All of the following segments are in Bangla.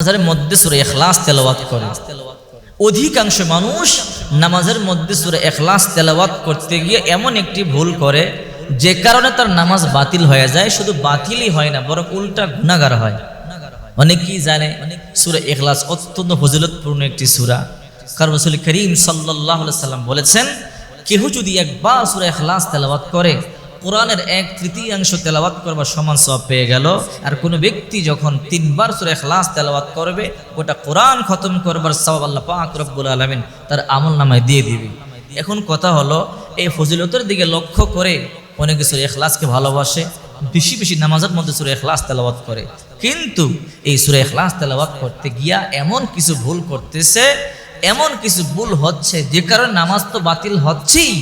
নামাজের মধ্যে সুরে এখলাস তেলাওয়াত করে। অধিকাংশ মানুষ নামাজের মধ্যে সুরে এখলাস তেলাওয়াত করতে গিয়ে এমন একটি ভুল করে, যে কারণে তার নামাজ বাতিল হয়ে যায়, শুধু বাতিলই হয় না, বরং উল্টা গুণাগার হয়। অনেকেই জানে সুরে এখলাস অত্যন্ত ফজিলতপূর্ণ একটি সুরা। কারণ রসুল করিম সাল্লাহ সাল্লাম বলেছেন, কেহ যদি একবার সুরে এখলাস তেলাওয়াত করে কোরআনের এক তৃতীয়াংশ তেলাওয়াত করবার সমান সব পেয়ে গেল। আর কোনো ব্যক্তি যখন তিনবার সুরে এখলাস তেলাওয়াত করবে, ওটা কোরআন খতম করবার সবাব আল্লাহ পাক রব্বুল আলমিন তার আমল নামায় দিয়ে দিবে। এখন কথা হলো, এই ফজিলতের দিকে লক্ষ্য করে অনেকে সুরে এখলাসকে ভালোবাসে, বেশি বেশি নামাজের মধ্যে সুরে এখলাস তেলাওয়াত করে। কিন্তু এই সুরে এখলাস তেলাওয়াত করতে গিয়া এমন কিছু ভুল করতেছে, এমন কিছু ভুল হচ্ছে, যে কারণে নামাজ তো বাতিল হচ্ছেই।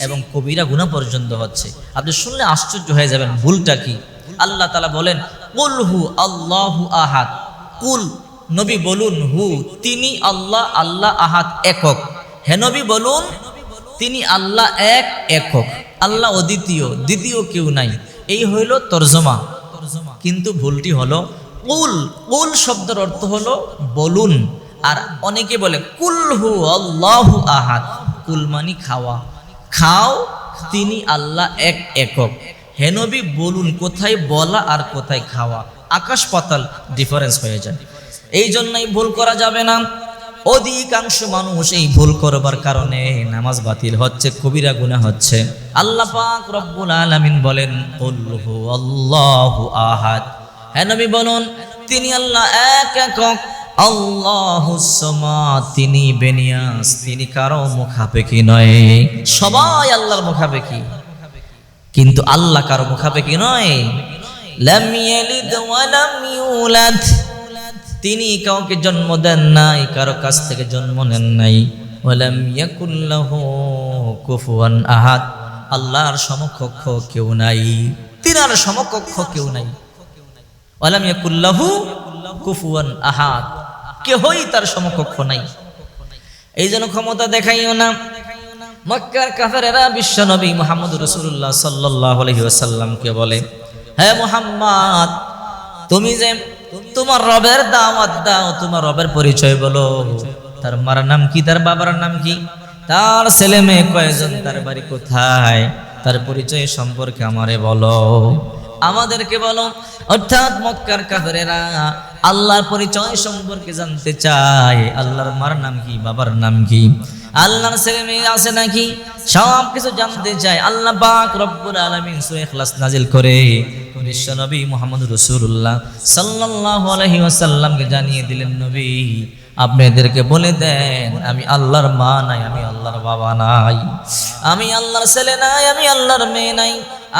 এবং কবিরা গুণা পর্যন্ত হচ্ছে। আপনি শুনলে আশ্চর্য হয়ে যাবেন, ভুলটা কি? আল্লাহ তালা বলেন, কুল হু আল্লাহু আহাদ। কুল, নবী বলুন, হু, তিনি আল্লাহ আল্লাহ আহাদ একক। হে নবী বলুন, তিনি আল্লাহ এক একক। আল্লাহ অদ্বিতীয়, দ্বিতীয় কেউ নাই। এই হইল তর্জমা। কিন্তু ভুলটি হলো, কুল কুল শব্দের অর্থ হলো বলুন। আর অনেকে বলে, কুল হু আল্লাহু আহাদ। কুল মানি খাওয়া। খাও, তিনি আল্লাহ এক একক। হেনবি বলুন, কোথায় বলা আর কোথায় খাওয়া? আকাশ পাতাল ডিফারেন্স হয়ে যায়। এই জন্যই ভুল করা যাবে না। অধিকাংশ মানুষ এই ভুল করবার কারণে নামাজ বাতিল হচ্ছে, কবিরা গুনাহ হচ্ছে। আল্লাহ পাক রব্বুল আলামিন বলেন আল্লাহু আহাদ। হ্যাঁ বলুন, তিনি আল্লাহ এক একক। আল্লাহুসমা তিনি বেনিয়াস তিনি কারও মুখাপেক্ষি নয়। সবাই আল্লাহর মুখাপেক্ষি। কিন্তু আল্লাহ কারও মুখাপেক্ষি নয়। তিনি কাউকে জন্ম দেন নাই, কারও কাছ থেকে জন্ম নেন নাই। কুফুয়ান আহাদ। আল্লাহর সমকক্ষ কেউ নাই। তিনার সমকক্ষ কেউ নাই। ওয়ালাম ইয়াকুল লাহু কুফুয়ান আহাদ। কেহই তার সমকক্ষ নাই। এই জন্য ক্ষমতা দেখাইও না। মক্কার কাফেরেরা বিশ্ব নবী মোহাম্মদ রসুল্লাহ সাল্লাহ আলহিউসাল্লামকে বলে হ্যাঁ মোহাম্মদ, তুমি যে তোমার রবের দাওয়াত দাও, তোমার রবের পরিচয় বলো। তার মার নাম কি? তার বাবার নাম কি? তার ছেলে মেয়ে কয়জন? তার বাড়ি কোথায়? তার পরিচয় সম্পর্কে আমারে বলো। আমাদেরকে বলো, অর্থাৎ মক্কার কাফেরেরা আল্লাহর পরিচয় সম্পর্কে জানতে চায়। আল্লাহর মার নাম কি, বাবার নাম কি? আল্লাহর ছেলে মেয়ে আছে নাকি? সব কিছু জানতে চায়। আল্লাহ পাক রব্বুল আলামিন সূরা ইখলাস নাজিল করে। বিশ্ব নবী মুহাম্মদ রাসূলুল্লাহ সাল্লাল্লাহু আলাইহি ওয়াসাল্লামকে জানিয়ে দিলেন, নবী আপনি এদেরকে বলে দেন, আমি আল্লাহর মা নাই, আমি আল্লাহর বাবা নাই। আমি আল্লাহর ছেলে নাই, আমি আল্লাহর মেয়ে নাই।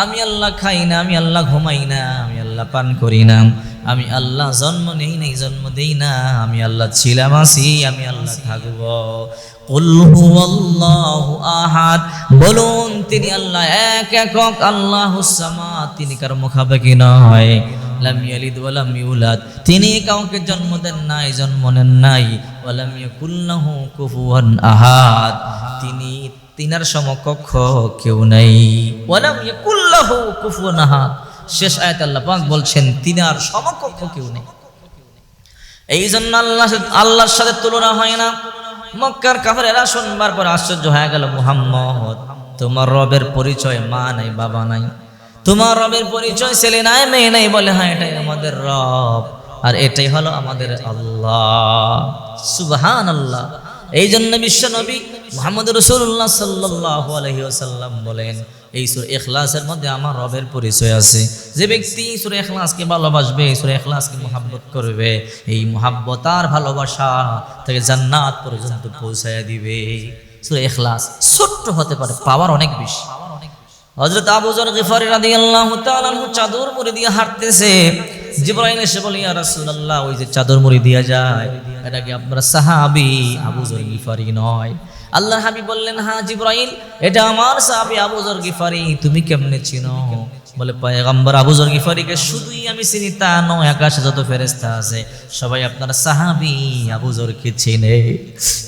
আমি আল্লাহ খাই না, আমি আল্লাহ ঘুমাই না, আমি আল্লাহ পান করি না। আমি আল্লাহ জন্ম নেই নাই, জন্ম দেই না। আমি আল্লাহ ছিলাম, আছি, আমি আল্লাহ থাকব। আহাদ। বলুন, তিনি আল্লাহ এক একক, আল্লাহ তিনি কার মুখাপেক্ষি নয়। লাম ইয়ালিদ ওয়ালাম ইউলাদ। তিনি কাউকে জন্ম দেন নাই, জন্ম নেন নাই। ওয়ালাম ইয়াকুল্লাহু কুফুয়ান আহাদ। তিনি তিনার সমকক্ষ কেউ নাই। ওয়ালাম ইয়াকুল্লাহু কুফুয়ান আহাদ। শেষ আয়াত আল্লাহ পাক বলছেন, তিনি আর সমকক্ষ কেউ নেই। এই জন্য আল্লাহ আল্লাহর সাথে তুলনা হয় না। মক্কার কাফেরেরা শুনবার পর আশ্চর্য হয়ে গেল, মুহাম্মদ, তোমার রবের পরিচয় মা নাই, বাবা নাই। তোমার রবের পরিচয় ছেলে নাই, মেয়ে নাই বলে হ্যাঁ এটাই আমাদের রব, আর এটাই হলো আমাদের আল্লাহ। সুবহান আল্লাহ এই জন্য বিশ্ব নবী মোহাম্মদ রসুল্লাহ সাল্লাহ বলেন, এই সুর এখলাসের মধ্যে আমার রবের পরিচয় আছে। যে ব্যক্তি সুর এখলাসকে ভালোবাসবে সুর এখলাসকে মোহাব্বত করবে, এই মোহাব্বত আর ভালোবাসা তাকে জান্নাত পর্যন্ত পৌঁছায় দিবে। সুর এখলাস ছোট্ট হতে পারে, পাওয়ার অনেক বেশি। হযরত আবু যর গিফারি রাদিয়াল্লাহু তাআলা চাদর মুড়ি দিয়ে হাঁটতেছে। ওই যে চাদর মুড়ি দিয়া যায়। এটা কি আপনার সাহাবি আবু যর গিফারি নয়। আল্লাহর হাবিব বললেন হ্যাঁ জিবরাইল, এটা আমার সাহাবি আবু যর গিফারি, তুমি কেমনে চিনো? বলে, পয়গম্বর আবু যর গিফারিকে শুধুই আমি চিনি, তা নয়, আকাশে যত ফেরেশতা আছে, সবাই আপনার সাহাবি আবু যরকে চিনে।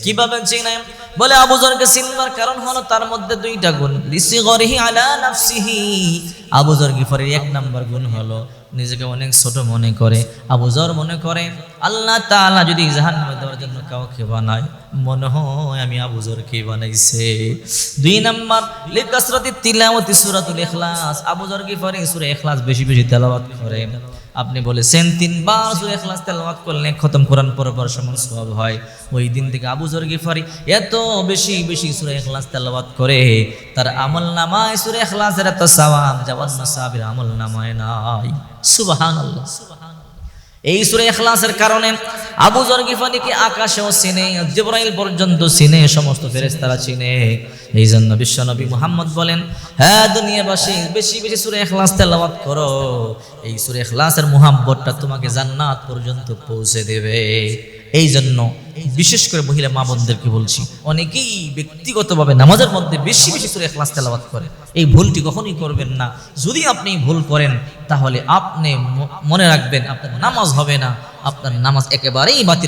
কীভাবে চিনে? বলে, আবু জরকে চিনবার কারণ হলো, তার মধ্যে দুইটা গুণ। লিসি গরিহি আলা নাফসিহি। আবু জর গিফারের এক নাম্বার গুণ হলো নিজেকে অনেক ছোট মনে করে, আবু জর মনে করে, আল্লাহ তালা যদি জাহান্নামে দেওয়ার জন্য কাউকে বানায়, মনে হয় আমি আবু জরকে বানাইছে। দুই নাম্বার লিকাসরাতি তিলাওয়াতি সূরাতুল ইখলাস। কি করে? সূরা ইখলাস বেশি বেশি তেলাওয়াত করে। আপনি বলেছেন, তিনবার সুরে এখলাস তেলাওয়াত করলে খতম কোরআন পরপর সমান সব হয়। ওই দিন থেকে আবু জর গিফারি এত বেশি বেশি সুরে এখলাস তেলাওয়াত করে, তার আমল নামায় সূরা ইখলাসের এত সওয়াব জওয়ান সাহাবীর আমল নামায় নাই। সুবহানাল্লাহ। এই সুরে এখলাসের কারণে আবু জরগিফানিকে আকাশেও চিনে, জিব্রাইল পর্যন্ত চিনে, সমস্ত ফেরেস্তারা চিনে। এই জন্য বিশ্বনবী মুহাম্মদ বলেন হ্যাঁ দুনিয়াবাসী, বেশি বেশি সুরে এখলাস তেলাবাদ করো। এই সুরে এখলাসের মুহাম্মদটা তোমাকে জান্নাত পর্যন্ত পৌঁছে দেবে। এই জন্য বিশেষ করে মহিলা মা বোনদেরকে বলছি, অনেকেই ব্যক্তিগতভাবে নামাজের মধ্যে বেশি বেশি করে ক্লাস তেলাবাদ করে। এই ভুলটি কখনোই করবেন না। যদি আপনি ভুল করেন, তাহলে আপনি মনে রাখবেন, আপনার নামাজ হবে না। আপনার নামাজ একেবারেই বাতিল